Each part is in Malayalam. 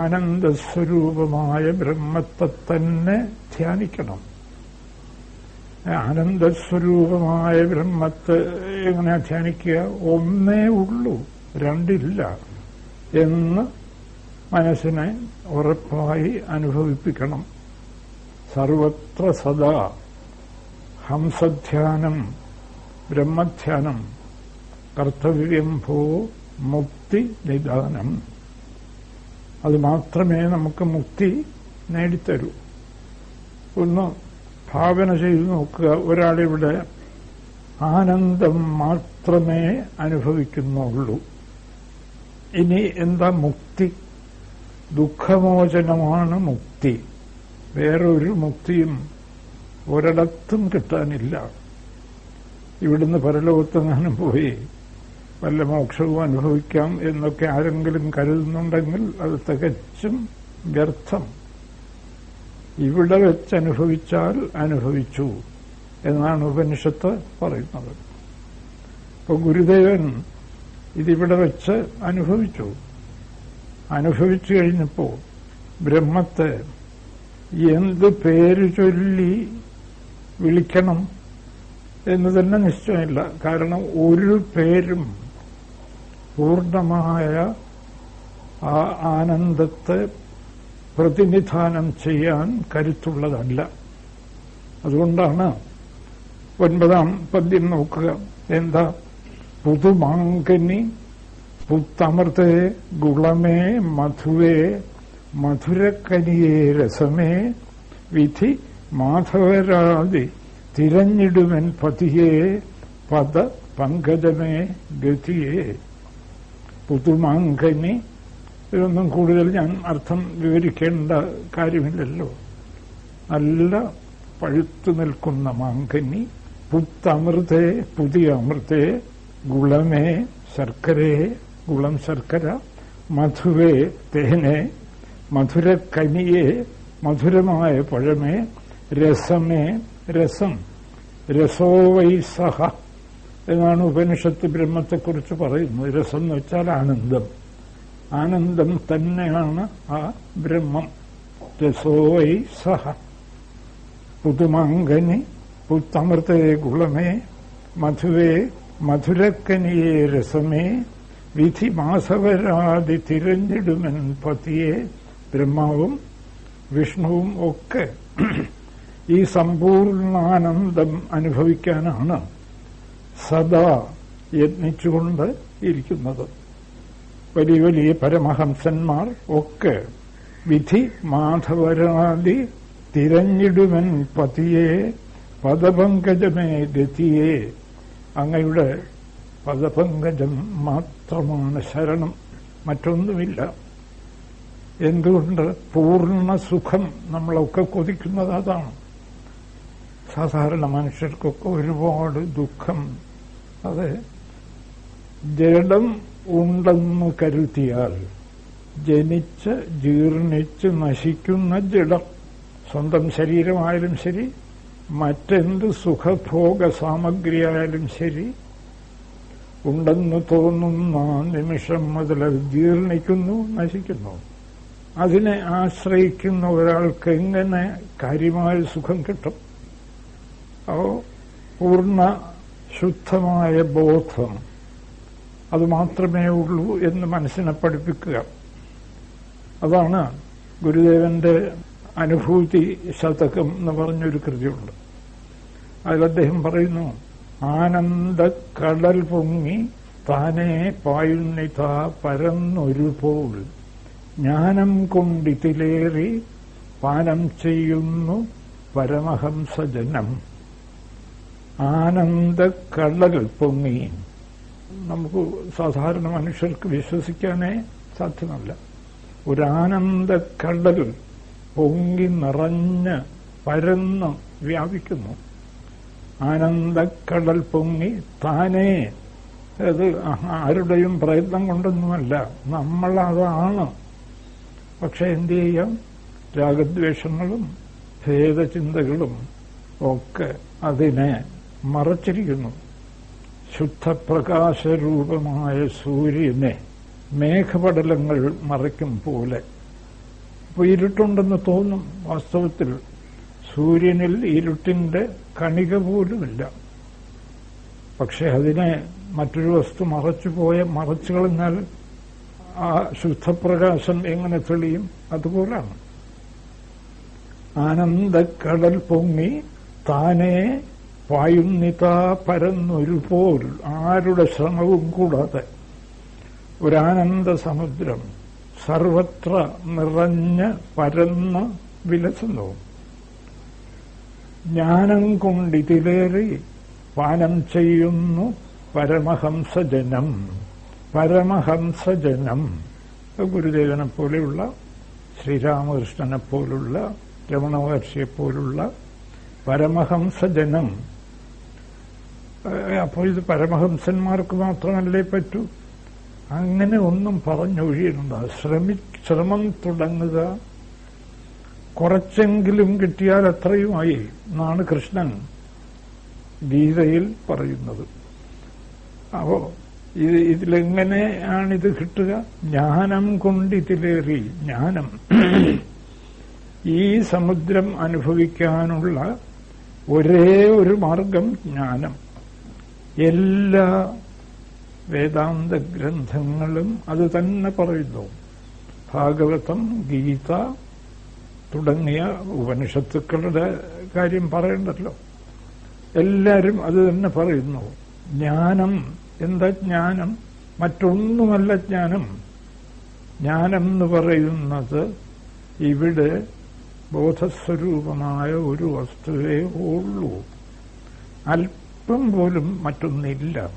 ആനന്ദസ്വരൂപമായ ബ്രഹ്മത്തെ തന്നെ ധ്യാനിക്കണം. ആനന്ദസ്വരൂപമായ ബ്രഹ്മത്തെ എങ്ങനെ ധ്യാനിക്കുക? ഒന്നേ ഉള്ളൂ രണ്ടില്ല എന്ന് മനസ്സിനെ ഉറപ്പായി അനുഭവിപ്പിക്കണം. സർവത്ര സദാ ഹംസധ്യാനം ബ്രഹ്മധ്യാനം കർത്തവ്യം ഭോ മുക്തി നിദാനം. അത് മാത്രമേ നമുക്ക് മുക്തി നേടിത്തരൂ. ഒന്ന് ഭാവന ചെയ്തു നോക്കുക. ഒരാളിവിടെ ആനന്ദം മാത്രമേ അനുഭവിക്കുന്നുള്ളൂ. ഇനി എന്താ മുക്തി? ദുഃഖമോചനമാണ് മുക്തി. വേറൊരു മുക്തിയും ഒരിടത്തും കിട്ടാനില്ല. ഇവിടുന്ന് പരലോകത്തെങ്ങാനും പോയി വല്ല മോക്ഷവും അനുഭവിക്കാം എന്നൊക്കെ ആരെങ്കിലും കരുതുന്നുണ്ടെങ്കിൽ അത് തികച്ചും വ്യർത്ഥം. ഇവിടെ വെച്ച് അനുഭവിച്ചാൽ അനുഭവിച്ചു എന്നാണ് ഉപനിഷത്ത് പറയുന്നത്. ഇപ്പൊ ഗുരുദേവൻ ഇതിവിടെ വെച്ച് അനുഭവിച്ചു. അനുഭവിച്ചു കഴിഞ്ഞപ്പോ ബ്രഹ്മത്തെ എന്ത് പേര് ചൊല്ലി വിളിക്കണം എന്ന് തന്നെ നിശ്ചയമില്ല. കാരണം ഒരു പേരും പൂർണമായ ആ ആനന്ദത്തെ പ്രതിനിധാനം ചെയ്യാൻ കരുത്തുള്ളതല്ല. അതുകൊണ്ടാണ് ഒൻപതാം പദ്യം നോക്കുക. എന്താ? പുതുമാങ്കനി പുത്തമൃതേ ഗുളമേ മധുവേ മധുരക്കനിയേ രസമേ വിധി മാധവരാതി തിരഞ്ഞിടുവൻ പതിയേ പദ പങ്കജമേ ഗതിയെ. പുതുമാങ്കനി ഇതൊന്നും കൂടുതൽ ഞാൻ അർത്ഥം വിവരിക്കേണ്ട കാര്യമില്ലല്ലോ. നല്ല പഴുത്തു നിൽക്കുന്ന മാങ്കനി പുത്തമൃതേ പുതിയ അമൃതേ ഗുളമേ ശർക്കരയെ ഗുളം ശർക്കര മധുവേ തേനെ മധുരക്കനിയെ മധുരമായ പഴമേ രസമേ രസം രസോവൈ സഹ എന്നാണ് ഉപനിഷത്ത് ബ്രഹ്മത്തെക്കുറിച്ച് പറയുന്നത് രസം എന്ന് വെച്ചാൽ ആനന്ദം. ആനന്ദം തന്നെയാണ് ആ ബ്രഹ്മം. രസോവൈ സഹ. പുതുമാങ്കനി പുത്തമൃതേ ഗുളമേ മധുവേ മധുരക്കനിയെ രസമേ വിധി മാസവരാതി തിരഞ്ഞിടുമൻ പതിയെ ബ്രഹ്മാവും വിഷ്ണുവും ഒക്കെ ഈ സമ്പൂർണാനന്ദം അനുഭവിക്കാനാണ് സദാ യത്നിച്ചുകൊണ്ട് ഇരിക്കുന്നത്. വലിയ വലിയ പരമഹംസന്മാർ ഒക്കെ വിധി മാധവരാതി തിരഞ്ഞിടുമൻ പതിയെ പദപങ്കജമേ ഗതിയെ അങ്ങയുടെ പദപങ്കജം മാത്രമാണ് ശരണം. മറ്റൊന്നുമില്ല. എന്തുകൊണ്ട് പൂർണ സുഖം നമ്മളൊക്കെ കൊതിക്കുന്നത് അതാണ്. സാധാരണ മനുഷ്യർക്കൊക്കെ ഒരുപാട് ദുഃഖം അത്. ജഡം ഉണ്ടെന്ന് കരുതിയാൽ ജനിച്ച് ജീർണിച്ച് നശിക്കുന്ന ജഡം സ്വന്തം ശരീരമായാലും ശരി മറ്റെന്ത് സുഖഭോഗ സാമഗ്രിയായാലും ശരി ഉണ്ടെന്ന് തോന്നുന്ന നിമിഷം മുതൽ അത് ജീർണിക്കുന്നു നശിക്കുന്നു. അതിനെ ആശ്രയിക്കുന്ന ഒരാൾക്ക് എങ്ങനെ കാര്യമായ സുഖം കിട്ടും? അപ്പോ പൂർണ ശുദ്ധമായ ബോധം. അത് മാത്രമേ ഉള്ളൂ എന്ന് മനസ്സിനെ പഠിപ്പിക്കുക. അതാണ് ഗുരുദേവന്റെ അനുഭൂതി ശതകം എന്ന് പറഞ്ഞൊരു കൃതിയുണ്ട്. അതിൽ അദ്ദേഹം പറയുന്നു കടൽ പൊങ്ങി താനേ പായുന്നിത പരന്നൊരുപോൾ ജ്ഞാനം കൊണ്ടിതിലേറി പാനം ചെയ്യുന്നു പരമഹംസജനം. ആനന്ദക്കടൽ പൊങ്ങി. നമുക്ക് സാധാരണ മനുഷ്യർക്ക് വിശ്വസിക്കാനേ സാധ്യമല്ല. ഒരു ആനന്ദക്കടൽ പൊങ്ങി നിറഞ്ഞ് പരന്ന് വ്യാപിക്കുന്നു. ആനന്ദക്കടൽ പൊങ്ങി താനേ അത് ആരുടെയും പ്രയത്നം കൊണ്ടൊന്നുമല്ല. നമ്മളതാണ്? പക്ഷെ എന്തു ചെയ്യാം? രാഗദ്വേഷങ്ങളും ഭേദചിന്തകളും ഒക്കെ അതിനെ മറച്ചിരിക്കുന്നു. ശുദ്ധപ്രകാശരൂപമായ സൂര്യനെ മേഘപടലങ്ങൾ മറയ്ക്കും പോലെ. അപ്പോൾ ഇരുട്ടുണ്ടെന്ന് തോന്നും വാസ്തവത്തിൽ. സൂര്യനിൽ ഇരുട്ടിന്റെ കണിക പോലുമില്ല. പക്ഷെ അതിനെ മറ്റൊരു വസ്തു മറച്ചു പോയ മറച്ചു കളഞ്ഞാൽ ആ ശുദ്ധപ്രകാശം എങ്ങനെ തെളിയും? അതുപോലാണ്. ആനന്ദക്കടൽ പൊങ്ങി താനേ പായുന്നിതാ പരന്നൊരു പോൽ ആരുടെ ശ്രമവും കൂടാതെ. ഒരാനന്ദ സമുദ്രം സർവത്ര നിറഞ്ഞ് പരന്ന വിലസുന്നു ജ്ഞാനം കൊണ്ടിതിലേറി പാനം ചെയ്യുന്നു പരമഹംസജനം പരമഹംസജനം. ഗുരുദേവനെ പോലെയുള്ള ശ്രീരാമകൃഷ്ണനെ പോലുള്ള രമണ മഹർഷിയെ പോലുള്ള പരമഹംസജനം അപ്പോൾ ഇത് പരമഹംസന്മാർക്ക് മാത്രമല്ലേ പറ്റൂ? അങ്ങനെ ഒന്നും പറഞ്ഞൊഴിയണ്ട ശ്രമി ശ്രമം തുടങ്ങുക. കുറച്ചെങ്കിലും കിട്ടിയാൽ അത്രയുമായി എന്നാണ് കൃഷ്ണൻ ഗീതയിൽ പറയുന്നത്. അപ്പോ ഇത് ഇതിലെങ്ങനെയാണിത് കിട്ടുക? ജ്ഞാനം കൊണ്ട് ഇതിലേറി ജ്ഞാനം. ഈ സമുദ്രം അനുഭവിക്കാനുള്ള ഒരേ ഒരു മാർഗം ജ്ഞാനം. എല്ലാ വേദാന്ത ഗ്രന്ഥങ്ങളും അത് തന്നെ പറയുന്നു. ഭാഗവതം ഗീത തുടങ്ങിയ ഉപനിഷത്തുക്കളുടെ കാര്യം പറയണ്ടല്ലോ. എല്ലാവരും അത് തന്നെ പറയുന്നു. ജ്ഞാനം എന്താ ജ്ഞാനം? മറ്റൊന്നുമല്ല ജ്ഞാനം. ജ്ഞാനം എന്ന് പറയുന്നത് ഇവിടെ ബോധസ്വരൂപമായ ഒരു വസ്തുവേ ഉള്ളൂ. അല്പം പോലും മറ്റൊന്നില്ല.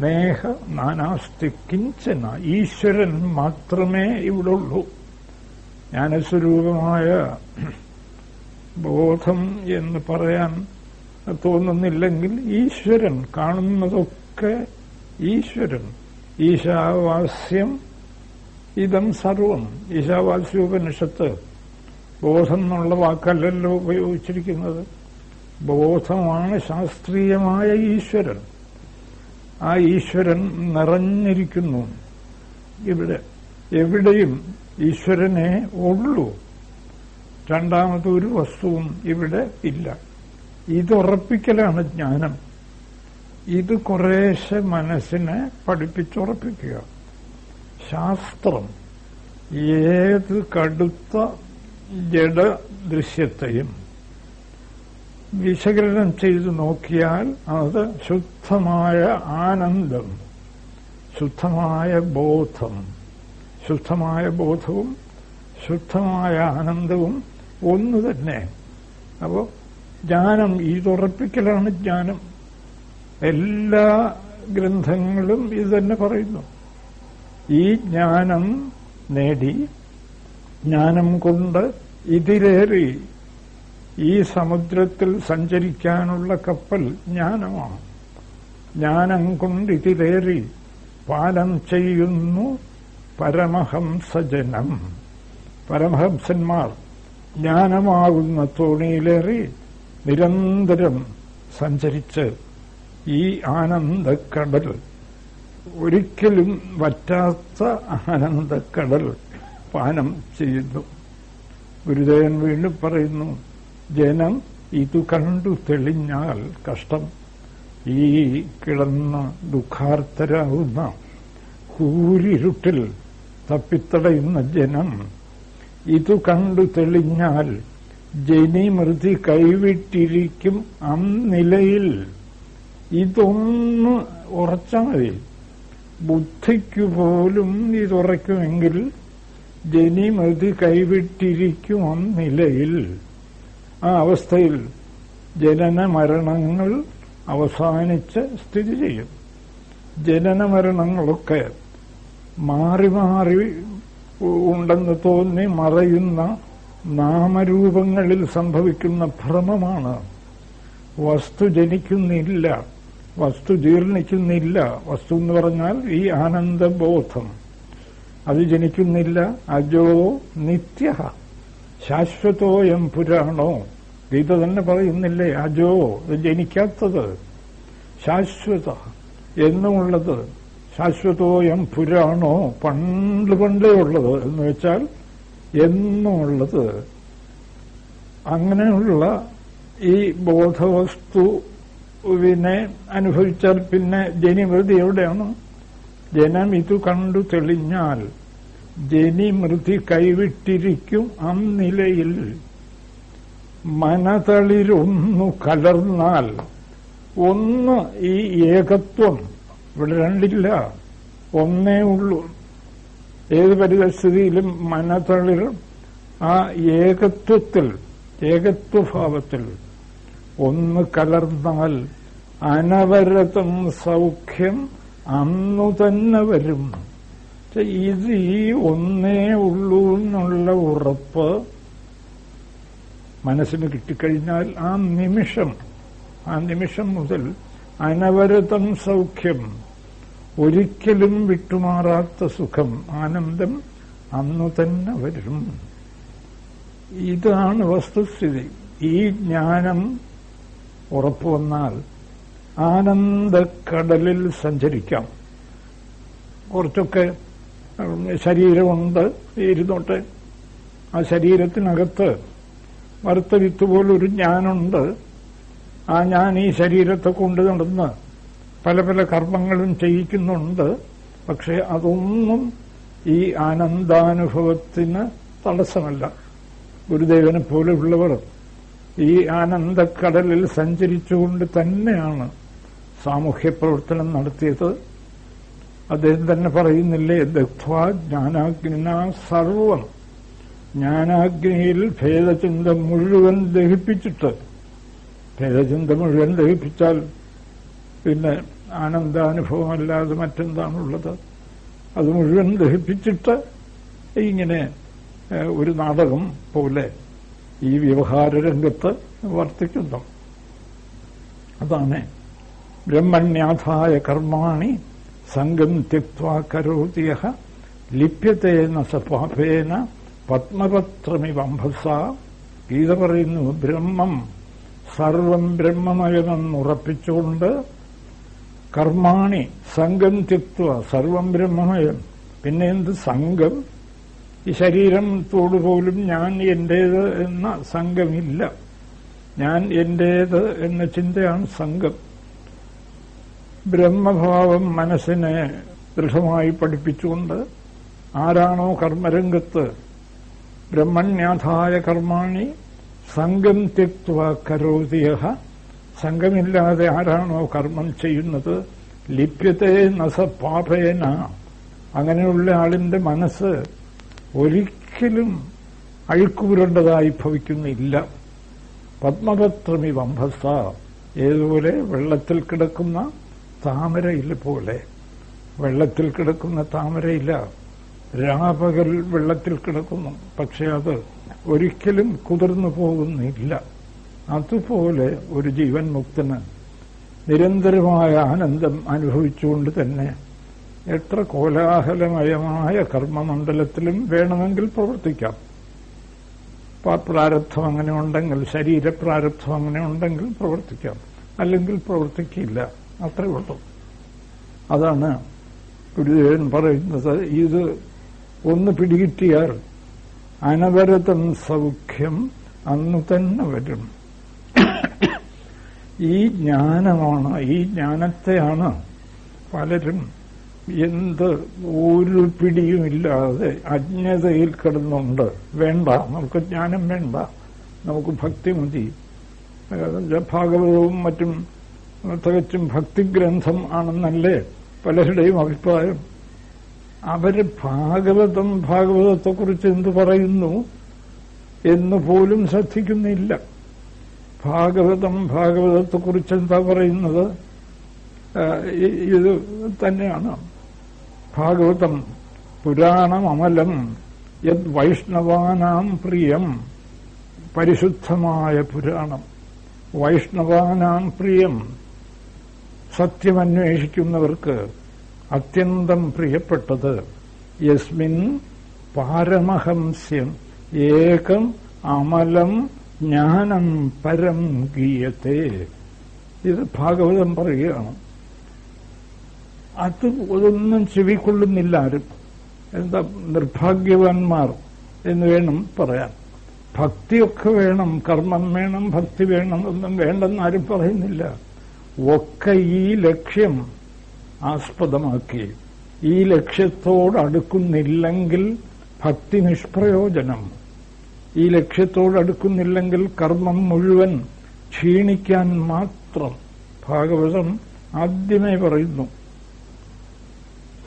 നേഹ നാനാസ്തി കിഞ്ചന ഈശ്വരൻ മാത്രമേ ഇവിടെ ഉള്ളൂ ജ്ഞാനസ്വരൂപമായ ബോധം എന്ന് പറയാൻ തോന്നുന്നില്ലെങ്കിൽ ഈശ്വരൻ കാണുന്നതൊക്കെ ഈശ്വരൻ. ഈശാവാസ്യം ഇതം സർവം. ഈശാവാസ്യോപനിഷത്ത് ബോധം എന്നുള്ള വാക്കല്ലല്ലോ ഉപയോഗിച്ചിരിക്കുന്നത്. ബോധമാണ് ശാസ്ത്രീയമായ ഈശ്വരൻ. ആ ഈശ്വരൻ നിറഞ്ഞിരിക്കുന്നു. ഇവിടെ എവിടെയും ഈശ്വരനെ ഉള്ളൂ. രണ്ടാമതൊരു വസ്തുവും ഇവിടെ ഇല്ല. ഇതുറപ്പിക്കലാണ് ജ്ഞാനം. ഇത് കുറേശ്ശെ മനസ്സിനെ പഠിപ്പിച്ചുറപ്പിക്കുക. ശാസ്ത്രം ഏത് കടുത്ത ജഡദൃശ്യത്തെയും വിശകലനം ചെയ്തു നോക്കിയാൽ അത് ശുദ്ധമായ ആനന്ദം ശുദ്ധമായ ബോധം ശുദ്ധമായ ബോധവും ശുദ്ധമായ ആനന്ദവും ഒന്ന് തന്നെ. അപ്പോൾ ജ്ഞാനം ഇതുറപ്പിക്കലാണ് ജ്ഞാനം. എല്ലാ ഗ്രന്ഥങ്ങളും ഇത് തന്നെ പറയുന്നു. ഈ ജ്ഞാനം നേടി ജ്ഞാനം കൊണ്ട് ഇതിലേറി ഈ സമുദ്രത്തിൽ സഞ്ചരിക്കാനുള്ള കപ്പൽ ജ്ഞാനമാണ്. ജ്ഞാനം കൊണ്ട് ഇതിലേറി പാലം ചെയ്യുന്നു പരമഹംസജനം. പരമഹംസന്മാർ ജ്ഞാനമാകുന്ന തോണിയിലേറി നിരന്തരം സഞ്ചരിച്ച് ഈ ആനന്ദക്കടൽ ഒരിക്കലും വറ്റാത്ത ആനന്ദക്കടൽ പാനം ചെയ്യുന്നു ഗുരുദേവൻ വീണ്ടും പറയുന്നു ജനം ഇതു കണ്ടു തെളിഞ്ഞാൽ കഷ്ടം. ഈ കിടന്ന ദുഃഖാർത്തരാകുന്ന കൂരിരുട്ടിൽ തപ്പിത്തടയുന്ന ജനം ഇതു കണ്ടു തെളിഞ്ഞാൽ ജനിമൃതി കൈവിട്ടിരിക്കും അന്നിലയിൽ ഇതൊന്ന് ഉറച്ചാൽ മതി. ബുദ്ധിക്കു പോലും ഇതുറയ്ക്കുമെങ്കിൽ ജനിമൃതി കൈവിട്ടിരിക്കും അന്നിലയിൽ ആ അവസ്ഥയിൽ ജനന മരണങ്ങൾ അവസാനിച്ച് സ്ഥിതി ചെയ്യും. ജനന മരണങ്ങളൊക്കെ മാറി മാറി ഉണ്ടെന്ന് തോന്നി മറയുന്ന നാമരൂപങ്ങളിൽ സംഭവിക്കുന്ന ഭ്രമമാണ്. വസ്തു ജനിക്കുന്നില്ല വസ്തു ജീർണിക്കുന്നില്ല. വസ്തു എന്ന് പറഞ്ഞാൽ ഈ ആനന്ദബോധം. അത് ജനിക്കുന്നില്ല അജോ നിത്യ ശാശ്വതോയം പുരാണോ? ഗീത തന്നെ പറയുന്നില്ലേ അജോ ജനിക്കാത്തത്. ശാശ്വത എന്നുമുള്ളത് ശാശ്വതോയം പുരാണോ? പണ്ട് പണ്ടേ ഉള്ളത് എന്ന് വെച്ചാൽ എന്നുള്ളത് അങ്ങനെയുള്ള ഈ ബോധവസ്തുവിനെ അനുഭവിച്ചാൽ പിന്നെ ജനിമൃതി എവിടെയാണ് ജനം ഇത് കണ്ടു തെളിഞ്ഞാൽ ജനിമൃതി കൈവിട്ടിരിക്കും അന്നിലയിൽ. മനതളിരൊന്നു കലർന്നാൽ ഒന്ന് ഈ ഏകത്വം. ഇവിടെ രണ്ടില്ല. ഒന്നേ ഉള്ളൂ. ഏത് പരിതസ്ഥിതിയിലും മനതളിർ ആ ഏകത്വത്തിൽ ഏകത്വഭാവത്തിൽ ഒന്ന് കലർന്നാൽ അനവരതം സൗഖ്യം അന്നു തന്നെ വരും. ഇത് ഈ ഒന്നേ ഉള്ളൂ എന്നുള്ള ഉറപ്പ് മനസ്സിന് കിട്ടിക്കഴിഞ്ഞാൽ ആ നിമിഷം ആ നിമിഷം മുതൽ അനവരതം സൗഖ്യം ഒരിക്കലും വിട്ടുമാറാത്ത സുഖം ആനന്ദം അന്നു തന്നെ വരും. ഇതാണ് വസ്തുസ്ഥിതി. ഈ ജ്ഞാനം ഉറപ്പുവന്നാൽ ആനന്ദക്കടലിൽ സഞ്ചരിക്കാം. കുറച്ചൊക്കെ ശരീരമുണ്ട്. ഇരുന്നോട്ടെ. ആ ശരീരത്തിനകത്ത് വറുത്ത വിത്ത് പോലൊരു ഞാനുണ്ട്. ആ ഞാൻ ഈ ശരീരത്തെ കൊണ്ട് നടന്ന് പല പല കർമ്മങ്ങളും ചെയ്യിക്കുന്നുണ്ട്. പക്ഷെ അതൊന്നും ഈ ആനന്ദാനുഭവത്തിന് തടസ്സമല്ല. ഗുരുദേവനെ പോലെയുള്ളവർ ഈ ആനന്ദക്കടലിൽ സഞ്ചരിച്ചുകൊണ്ട് തന്നെയാണ് സാമൂഹ്യ പ്രവർത്തനം നടത്തിയത്. അദ്ദേഹം തന്നെ പറയുന്നില്ലേ ദഗ്ധ്വാ ജ്ഞാനാഗ്നിന സർവം. ജ്ഞാനാഗ്നിയിൽ ഭേദചിന്ത മുഴുവൻ ദഹിപ്പിച്ചിട്ട് ഭേദചിന്ത മുഴുവൻ ദഹിപ്പിച്ചാൽ പിന്നെ ആനന്ദാനുഭവമല്ലാതെ മറ്റെന്താണുള്ളത്? അത് മുഴുവൻ ദഹിപ്പിച്ചിട്ട് ഇങ്ങനെ ഒരു നാടകം പോലെ ഈ വ്യവഹാര രംഗത്ത് വർത്തിക്കുന്നു. അതാണ് ബ്രഹ്മണ്യാഥായ കർമാണി സംഘം ത്യക്വാ കരോതിയ ലിപ്യത്തെ പത്മപത്രമി പത്മപത്രമിവംഭസ ഗീത പറയുന്നു ബ്രഹ്മം സർവം ബ്രഹ്മമയമെന്നുറപ്പിച്ചുകൊണ്ട് കർമാണി സംഘം ത്യക്വ സർവം ബ്രഹ്മമയം. പിന്നെ എന്ത്? സംഘം ഈ ശരീരം പോലും ഞാൻ എന്റേത് എന്ന സംഘമില്ല ഞാൻ എന്റേത് എന്ന ചിന്തയാണ് സംഘം ബ്രഹ്മഭാവം മനസ്സിനെ ദൃഢമായി പഠിപ്പിച്ചുകൊണ്ട് ആരാണോ കർമ്മരംഗത്ത് ബ്രഹ്മണ്യാഥായ കർമാണി സംഘം തെക്വ കരോതിയ സംഘമില്ലാതെ ആരാണോ കർമ്മം ചെയ്യുന്നത്? ലിപ്യത്തെ നസ പാപേന. അങ്ങനെയുള്ള ആളിന്റെ മനസ്സ് ഒരിക്കലും അഴുക്കുപുരണ്ടതായി ഭവിക്കുന്നില്ല. പത്മപത്രമി വംഭസ ഏതുപോലെ വെള്ളത്തിൽ കിടക്കുന്ന താമരയില പോലെ. വെള്ളത്തിൽ കിടക്കുന്ന താമരയില്ല. രാപകൽ വെള്ളത്തിൽ കിടക്കുന്നു. പക്ഷെ അത് ഒരിക്കലും കുതിർന്നു പോകുന്നില്ല. അതുപോലെ ഒരു ജീവൻ മുക്തന് നിരന്തരമായ ആനന്ദം അനുഭവിച്ചുകൊണ്ട് തന്നെ എത്ര കോലാഹലമയമായ കർമ്മമണ്ഡലത്തിലും വേണമെങ്കിൽ പ്രവർത്തിക്കാം. പ്രാരബ്ധം അങ്ങനെ ഉണ്ടെങ്കിൽ ശരീരപ്രാരബ്ധം അങ്ങനെ ഉണ്ടെങ്കിൽ പ്രവർത്തിക്കാം. അല്ലെങ്കിൽ പ്രവർത്തിക്കില്ല. അത്രേ ഉള്ളൂ. അതാണ് ഗുരുദേവൻ പറയുന്നത്. ഇത് ഒന്ന് പിടികിട്ടിയാൽ അനവരതം സൗഖ്യം അന്ന് തന്നെ വരും. ഈ ജ്ഞാനമാണ് ഈ ജ്ഞാനത്തെയാണ് പലരും എന്ത് ഒരു പിടിയുമില്ലാതെ അജ്ഞതയിൽ കിടന്നുണ്ട്. വേണ്ട നമുക്ക് ജ്ഞാനം വേണ്ട. നമുക്ക് ഭക്തി മതി. ഭാഗവതവും മറ്റും തികച്ചും ഭക്തിഗ്രന്ഥം ആണെന്നല്ലേ പലരുടെയും അഭിപ്രായം. അവർ ഭാഗവതം ഭാഗവതത്തെക്കുറിച്ച് എന്ത് പറയുന്നു എന്ന് പോലും ശ്രദ്ധിക്കുന്നില്ല. ഭാഗവതം ഭാഗവതത്തെക്കുറിച്ച് എന്താ പറയുന്നത്? ഇത് തന്നെയാണ്. ഭാഗവതം പുരാണം അമലം യത് വൈഷ്ണവാനാം പ്രിയം പരിശുദ്ധമായ പുരാണം. വൈഷ്ണവാനാം പ്രിയം സത്യമന്വേഷിക്കുന്നവർക്ക് അത്യന്തം പ്രിയപ്പെട്ടത് യസ്മിൻ പാരമഹംസ്യം ഏകം അമലം ജ്ഞാനം പരം ഗീയത്തെ. ഇത് ഭാഗവതം പറയുകയാണ്. അത് ഒന്നും ചെവിക്കൊള്ളുന്നില്ല ആരും. എന്താ നിർഭാഗ്യവാന്മാർ എന്ന് വേണം പറയാൻ. ഭക്തിയൊക്കെ വേണം കർമ്മം വേണം ഭക്തി വേണം ഒന്നും വേണ്ടെന്ന് ആരും പറയുന്നില്ല. ഒക്കെ ഈ ലക്ഷ്യം ആസ്പദമാക്കി. ഈ ലക്ഷ്യത്തോടടുക്കുന്നില്ലെങ്കിൽ ഭക്തി നിഷ്പ്രയോജനം. ഈ ലക്ഷ്യത്തോടടുക്കുന്നില്ലെങ്കിൽ കർമ്മം മുഴുവൻ ക്ഷീണിക്കാൻ മാത്രം ഭാഗവതം ആദ്യമേ പറയുന്നു.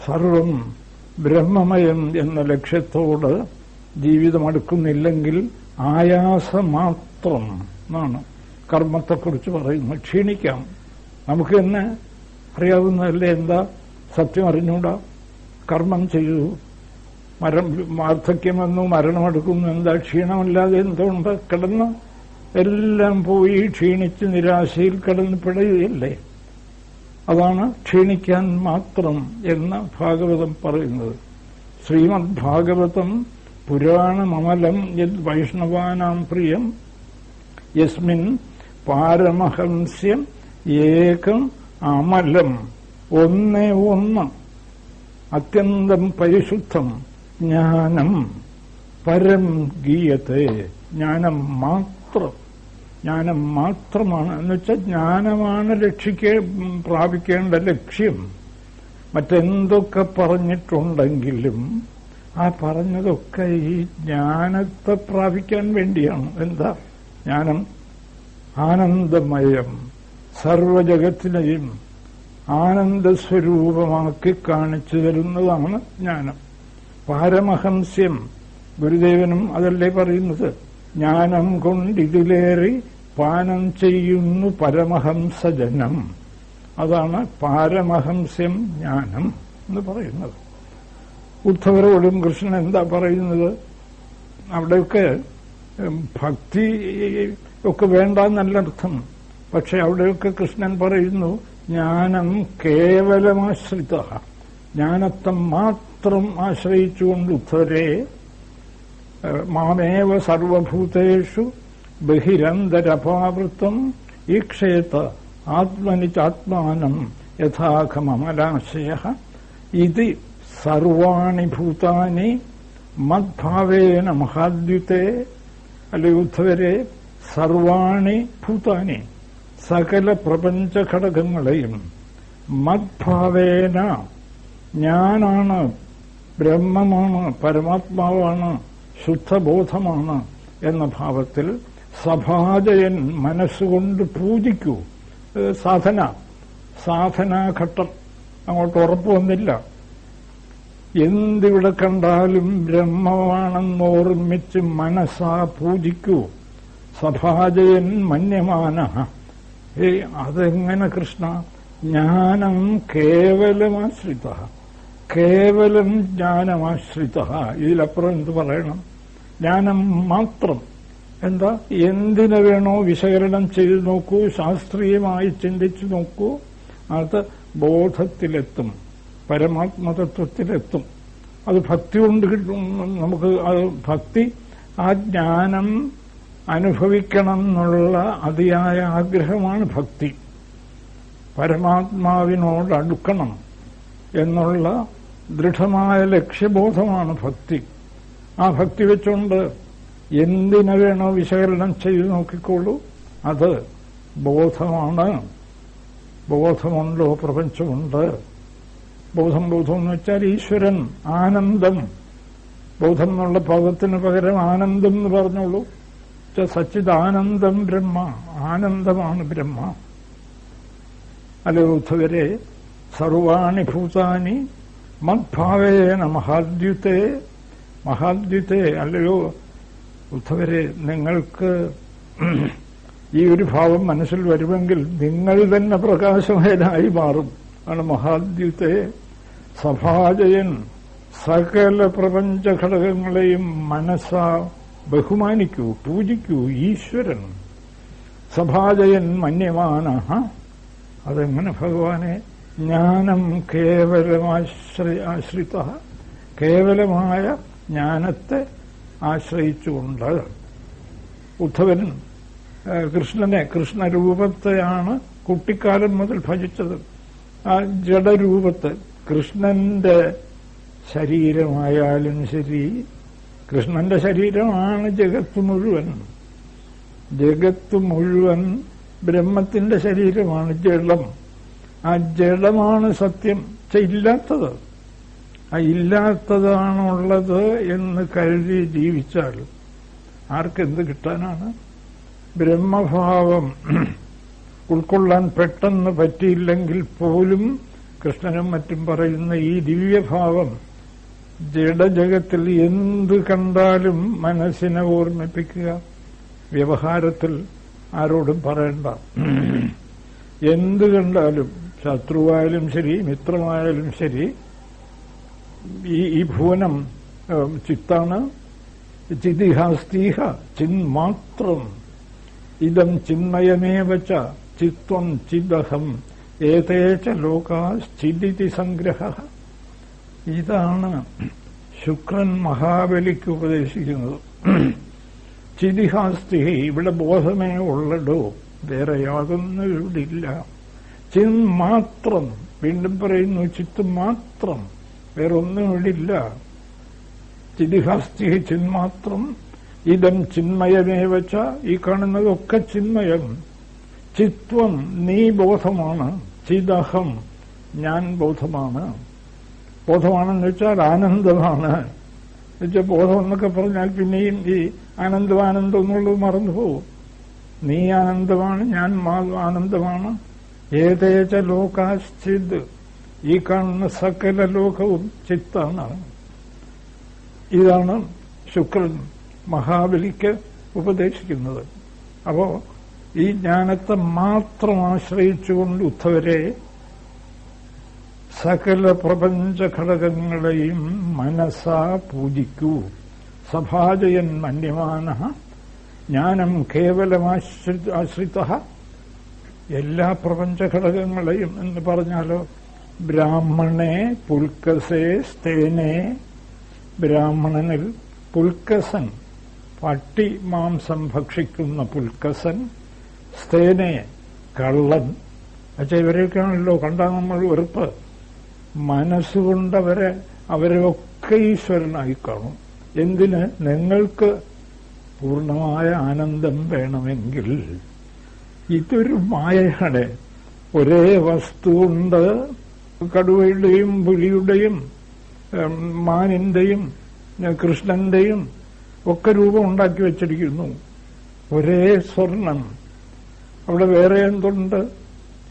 സർവം ബ്രഹ്മമയം എന്ന ലക്ഷ്യത്തോട് ജീവിതം അടുക്കുന്നില്ലെങ്കിൽ ആയാസം മാത്രം എന്നാണ് കർമ്മത്തെക്കുറിച്ച് പറയുന്നത്. ക്ഷീണിക്കാം. നമുക്ക് തന്നെ അറിയാവുന്നതല്ലേ എന്താ? സത്യം അറിഞ്ഞൂടാ. കർമ്മം ചെയ്തു മരം വാർദ്ധക്യം വന്നു മരണമെടുക്കുന്നു. എന്താ ക്ഷീണമില്ലാതെ എന്തുകൊണ്ട് കിടന്ന്? എല്ലാം പോയി ക്ഷീണിച്ച് നിരാശയിൽ കിടന്ന് പിടയുകയല്ലേ? അതാണ് ക്ഷീണിക്കാൻ മാത്രം എന്ന് ഭാഗവതം പറയുന്നത്. ശ്രീമദ് ഭാഗവതം പുരാണമമലം യത് വൈഷ്ണവാനാം പ്രിയം. യസ്മിൻ പാരമഹംസ്യം ഏകം അമലം ഒന്നേ ഒന്ന് അത്യന്തം പരിശുദ്ധം ജ്ഞാനം. പരം ഗീയത്തെ ജ്ഞാനം മാത്രം ജ്ഞാനം മാത്രമാണ്. എന്ന് വെച്ചാൽ ജ്ഞാനമാണ് ലക്ഷിക്ക പ്രാപിക്കേണ്ട ലക്ഷ്യം. മറ്റെന്തൊക്കെ പറഞ്ഞിട്ടുണ്ടെങ്കിലും ആ പറഞ്ഞതൊക്കെ ഈ ജ്ഞാനത്തെ പ്രാപിക്കാൻ വേണ്ടിയാണ്. എന്താ? ജ്ഞാനം ആനന്ദമയം. സർവജഗത്തിനെയും ആനന്ദസ്വരൂപമാക്കി കാണിച്ചു തരുന്നതാണ് ജ്ഞാനം. പാരമഹംസ്യം ഗുരുദേവനും അതല്ലേ പറയുന്നത്? ജ്ഞാനം കൊണ്ടിതിലേറി പാനം ചെയ്യുന്നു പരമഹംസജനം. അതാണ് പാരമഹംസ്യം ജ്ഞാനം എന്ന് പറയുന്നത്. ഉദ്ധവരോടും കൃഷ്ണൻ എന്താ പറയുന്നത്? അവിടെയൊക്കെ ഭക്തി ഒക്കെ വേണ്ടെന്നല്ലർത്ഥം. പക്ഷെ അവിടെയൊക്കെ കൃഷ്ണൻ പറയുന്നു ജ്ഞാനം കേവലമാശ്രിത ജ്ഞാനത്തെ മാത്രം ആശ്രയിച്ചുകൊണ്ട് ഉദ്ധരേ. മാമേവ സർവഭൂതേഷു ബഹിരന്തരപാവൃത്തം ഈക്ഷേത ആത്മനി ചാത്മാനം യഥാഖമമലാശയ ഇത് സർവാണി ഭൂതാനി മദ്ഭാവേന മഹാദ്യുത്തെ അല്ലെ ഉദ്ധവരെ സർവാണി ഭൂതാനി. സകല പ്രപഞ്ച ഘടകങ്ങളെയും മദ്ഭാവേന ഞാനാണ് ബ്രഹ്മമാണ് പരമാത്മാവാണ് ശുദ്ധബോധമാണ് എന്ന ഭാവത്തിൽ സഭാജയൻ മനസ്സുകൊണ്ട് പൂജിക്കൂ. സാധന സാധനാഘട്ടം അങ്ങോട്ട് ഉറപ്പ് വന്നില്ല. എന്തിവിടെ കണ്ടാലും ബ്രഹ്മമാണെന്ന് ഓർമ്മിച്ച് മനസ്സാ പൂജിക്കൂ. സഭാജയൻ മന്യമാന ഏ അതെങ്ങനെ കൃഷ്ണ? ജ്ഞാനം കേവലമാശ്രിത. കേവലം ജ്ഞാനമാശ്രിത. ഇതിലപ്പുറം എന്ത് പറയണം? ജ്ഞാനം മാത്രം. എന്താ? എന്തിനു വേണോ വിശകലനം ചെയ്തു നോക്കൂ ശാസ്ത്രീയമായി ചിന്തിച്ചു നോക്കൂ. അത് ബോധത്തിലെത്തും പരമാത്മതത്വത്തിലെത്തും. അത് ഭക്തി കൊണ്ട് കിട്ടും. നമുക്ക് ഭക്തി ആ ജ്ഞാനം അനുഭവിക്കണം എന്നുള്ള അതിയായ ആഗ്രഹമാണ് ഭക്തി. പരമാത്മാവിനോട് അടുക്കണം എന്നുള്ള ദൃഢമായ ലക്ഷ്യബോധമാണ് ഭക്തി. ആ ഭക്തി വെച്ചുകൊണ്ട് എന്തിനു വേണോ വിശകലനം ചെയ്തു നോക്കിക്കോളൂ. അത് ബോധമാണ്. ബോധമുണ്ടോ? പ്രപഞ്ചമുണ്ട്. ബോധം ബോധം എന്ന് വെച്ചാൽ ഈശ്വരൻ ആനന്ദം. ബോധം എന്നുള്ള പദത്തിന് പകരം ആനന്ദം എന്ന് പറഞ്ഞോളൂ. സച്ചിദാനന്ദം ബ്രഹ്മ ആനന്ദമാണ് ബ്രഹ്മ അല്ലെ ഉദ്ധവരെ സർവാണി ഭൂതാനി മദ്ഭാവേന മഹാദ്യുത്തെ മഹാദ്യുത്തെ അല്ലയോ ഉദ്ധവരെ നിങ്ങൾക്ക് ഈ ഒരു ഭാവം മനസ്സിൽ വരുമെങ്കിൽ നിങ്ങൾ തന്നെ പ്രകാശമേനായി മാറും. ആണ് മഹാദ്യുത്തെ സഭാജയൻ സകല പ്രപഞ്ചഘടകങ്ങളെയും മനസ്സാ ബഹുമാനിക്കൂ പൂജിക്കൂ ഈശ്വരൻ. സഭാജയൻ മന്യമാന അതെങ്ങനെ ഭഗവാനെ? ജ്ഞാനം കേവലമാശ്രയ ആശ്രിത കേവലമായ ജ്ഞാനത്തെ ആശ്രയിച്ചുകൊണ്ട്. ഉദ്ധവൻ കൃഷ്ണനെ കൃഷ്ണരൂപത്തെയാണ് കുട്ടിക്കാലം മുതൽ ഭജിച്ചത്. ആ ജഡരൂപത്തെ കൃഷ്ണന്റെ ശരീരമായാലും ശരി കൃഷ്ണന്റെ ശരീരമാണ് ജഗത്ത് മുഴുവൻ ജഗത്ത് മുഴുവൻ ബ്രഹ്മത്തിന്റെ ശരീരമാണ് ജഡം. ആ ജഡമാണ് സത്യം. ഇല്ലാത്തത്. ആ ഇല്ലാത്തതാണുള്ളത് എന്ന് കരുതി ജീവിച്ചാൽ ആർക്കെന്ത് കിട്ടാനാണ്? ബ്രഹ്മഭാവം ഉൾക്കൊള്ളാൻ പെട്ടെന്ന് പറ്റിയില്ലെങ്കിൽ പോലും കൃഷ്ണനും മറ്റും പറയുന്ന ഈ ദിവ്യഭാവം ജഡജഗത്തിൽ എന്ത് കണ്ടാലും മനസ്സിനെ ഓർമ്മിപ്പിക്കുക. വ്യവഹാരത്തിൽ ആരോടും പറയണ്ട. എന്ത് കണ്ടാലും ശത്രുവായാലും ശരി മിത്രമായാലും ശരി ഈ ഈ ഭുവനം ചിത്താണ്. ചിതിഹാസ്തീഹ ചിന്മാത്രം ഇതം ചിന്മയമേ വച്ച ചിത്വം ചിദഹം. ഏതേച്ച ലോകാ സ്ഥിതി സംഗ്രഹ. ഇതാണ് ശുക്രൻ മഹാബലിക്ക് ഉപദേശിക്കുന്നത്. ചിതിഹാസ്തി ഇവിടെ ബോധമേ ഉള്ളടോ വേറെ യാതൊന്നും ഇവിടെ ഇല്ല ചിൻ മാത്രം വീണ്ടും പറയുന്നു ചിത്ത് മാത്രം വേറെ ഒന്നും ഇവിടെ ഇല്ല ചിതിഹാസ്തി ചിന്മാത്രം ഇതം ചിന്മയമേവച്ച ഈ കാണുന്നതൊക്കെ ചിന്മയം. ചിത്വം നീ ബോധമാണ് ചിദഹം ഞാൻ ബോധമാണ്. ബോധമാണെന്ന് വെച്ചാൽ ആനന്ദമാണ്. എന്നുവെച്ചാൽ ബോധം എന്നൊക്കെ പറഞ്ഞാൽ പിന്നെയും ഈ ആനന്ദം ആനന്ദം എന്നുള്ളത് മറന്നുപോകും നീ ആനന്ദമാണ് ഞാൻ ആനന്ദമാണ്. ഏതേച്ച ലോകാശ്ചിത് ഈ കാണുന്ന സകല ലോകവും ചിത്താണ് ഇതാണ് ശുക്രൻ മഹാബലിക്ക് ഉപദേശിക്കുന്നത്. അപ്പോ ഈ ജ്ഞാനത്തെ മാത്രം ആശ്രയിച്ചുകൊണ്ട് ഉദ്ധവരെ സകല പ്രപഞ്ച ഘടകങ്ങളെയും മനസ്സാ പൂജിക്കൂ. സഭാജയൻ മന്യമാന. ജ്ഞാനം കേവലമാശ്രി ആശ്രിത. എല്ലാ പ്രപഞ്ച ഘടകങ്ങളെയും എന്ന് പറഞ്ഞാലോ ബ്രാഹ്മണെ പുൽക്കസേ സ്തേനെ. ബ്രാഹ്മണനിൽ പുൽക്കസൻ പട്ടി മാംസം ഭക്ഷിക്കുന്ന പുൽക്കസൻ സ്തേനെ കള്ളൻ. പക്ഷെ ഇവരെയൊക്കെയാണല്ലോ കണ്ടാൽ നമ്മൾ വെറുപ്പ്. മനസ്സുകൊണ്ടവരെ അവരെയൊക്കെ ഈശ്വരനായി കാണും എന്തിന്? നിങ്ങൾക്ക് പൂർണമായ ആനന്ദം വേണമെങ്കിൽ ഇതൊരു മായയാണ് ഒരേ വസ്തുണ്ട് കടുവയുടെയും പുലിയുടെയും മാനിന്റെയും കൃഷ്ണന്റെയും ഒക്കെ രൂപം ഉണ്ടാക്കി വെച്ചിരിക്കുന്നു. ഒരേ സ്വർണം. അവിടെ വേറെ എന്തുണ്ട്?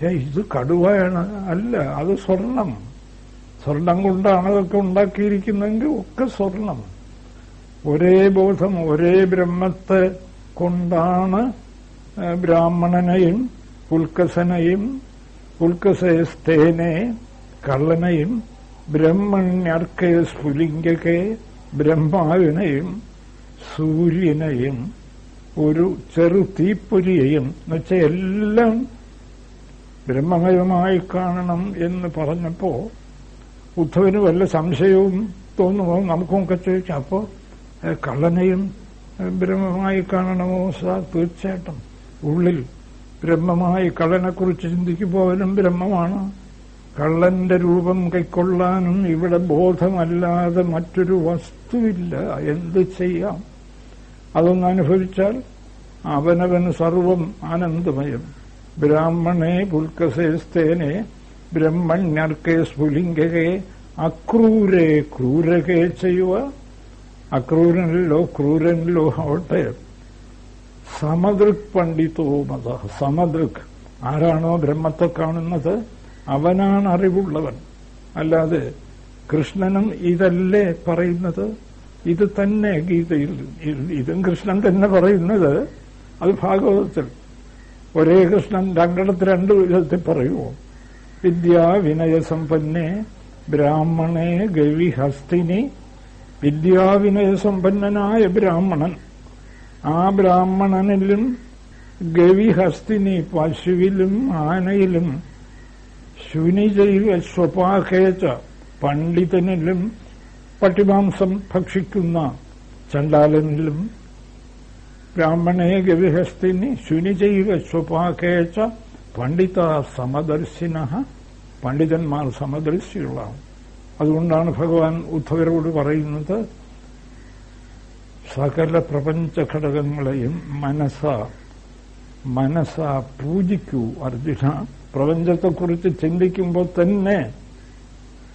ഇത് കടുവയാണ്. അല്ല അത് സ്വർണം. സ്വർണം കൊണ്ടാണ് അതൊക്കെ ഉണ്ടാക്കിയിരിക്കുന്നെങ്കിൽ ഒക്കെ സ്വർണം. ഒരേ ബോധം ഒരേ ബ്രഹ്മത്തെ കൊണ്ടാണ് ബ്രാഹ്മണനെയും പുൽക്കസനെയും പുൽക്കസേസ്തേനെ കള്ളനെയും ബ്രഹ്മണ്യർക്കേ സ്ഫുലിംഗക്കെ ബ്രഹ്മാവിനെയും സൂര്യനെയും ഒരു ചെറു തീപ്പൊരിയെയും എന്നുവെച്ചാൽ എല്ലാം ബ്രഹ്മമയമായി കാണണം എന്ന് പറഞ്ഞപ്പോ ഉദ്ധവന് വല്ല സംശയവും തോന്നുമോ? നമുക്കൊക്കെ ചോദിച്ചാൽ അപ്പോ കള്ളനെയും ബ്രഹ്മമായി കാണണമോ? സാർ തീർച്ചയായിട്ടും. ഉള്ളിൽ ബ്രഹ്മമായി കള്ളനെക്കുറിച്ച് ചിന്തിക്കുമ്പോൾ അവനും ബ്രഹ്മമാണ്. കള്ളന്റെ രൂപം കൈക്കൊള്ളാനും ഇവിടെ ബോധമല്ലാതെ മറ്റൊരു വസ്തുവില്ല. എന്ത് ചെയ്യാം? അതൊന്ന് അനുഭവിച്ചാൽ അവനവന് സർവം ആനന്ദമയം. ബ്രാഹ്മണേ പുൽക്കസേസ്തേനെ ബ്രഹ്മണ്യർക്കെ സ്ഫുലിംഗകെ അക്രൂരെ ക്രൂരകെ ചെയ്യുക. അക്രൂരനിലോ ക്രൂരനിലോ ആവട്ടെ. സമദൃക് പണ്ഡിതോ മത സമദൃക്. ആരാണോ ബ്രഹ്മത്തെ കാണുന്നത്? അവനാണ് അറിവുള്ളവൻ. അല്ലാതെ കൃഷ്ണനും ഇതല്ലേ പറയുന്നത്? ഇത് തന്നെ ഗീതയിൽ ഇതും കൃഷ്ണൻ തന്നെ പറയുന്നത്. അത് ഭാഗവതത്തിൽ. ഒരേ കൃഷ്ണൻ രണ്ടിടത്ത് രണ്ടു വിധത്തിൽ പറയുമോ വിദ്യാ വിനയസമ്പന്നെ ബ്രാഹ്മണേ ഗവി ഹസ്തിനി വിദ്യാവിനയസമ്പന്നനായ ബ്രാഹ്മണൻ. ആ ബ്രാഹ്മണനിലും ഗവിഹസ്തിനി പശുവിലും ആനയിലും ശുനിജൈവ സ്വപാഹേച്ച പണ്ഡിതനിലും പട്ടിമാംസം ഭക്ഷിക്കുന്ന ചണ്ടാലനിലും ബ്രാഹ്മണേ ഗവിഹസ്തിനി ശുനിജൈവ സ്വപാകേച്ച പണ്ഡിത സമദർശിന പണ്ഡിതന്മാർ സമദർശിയുള്ളതാണ്. അതുകൊണ്ടാണ് ഭഗവാൻ ഉദ്ധവരോട് പറയുന്നത് സകല പ്രപഞ്ച ഘടകങ്ങളെയും മനസ്സ മനസ്സ പൂജിക്കൂ അർജുന. പ്രപഞ്ചത്തെക്കുറിച്ച് ചിന്തിക്കുമ്പോൾ തന്നെ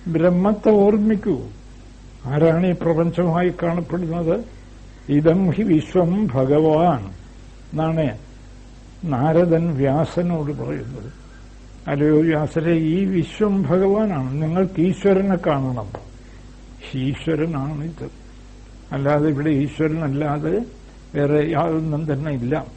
ബ്രഹ്മത്തെ ഓർമ്മിക്കൂ. ആരാണ് ഈ പ്രപഞ്ചമായി കാണപ്പെടുന്നത്? ഇതം ഹി വിശ്വം ഭഗവാൻ. എന്നാണ് നാരദൻ വ്യാസനോട് പറയുന്നത് അല്ലയോ വ്യാസരെ ഈ വിശ്വം ഭഗവാനാണ്. നിങ്ങൾക്ക് ഈശ്വരനെ കാണണം. ഈശ്വരനാണ് ഇത് അല്ലാതെ ഇവിടെ ഈശ്വരനല്ലാതെ വേറെ യാതൊന്നും തന്നെ ഇല്ല.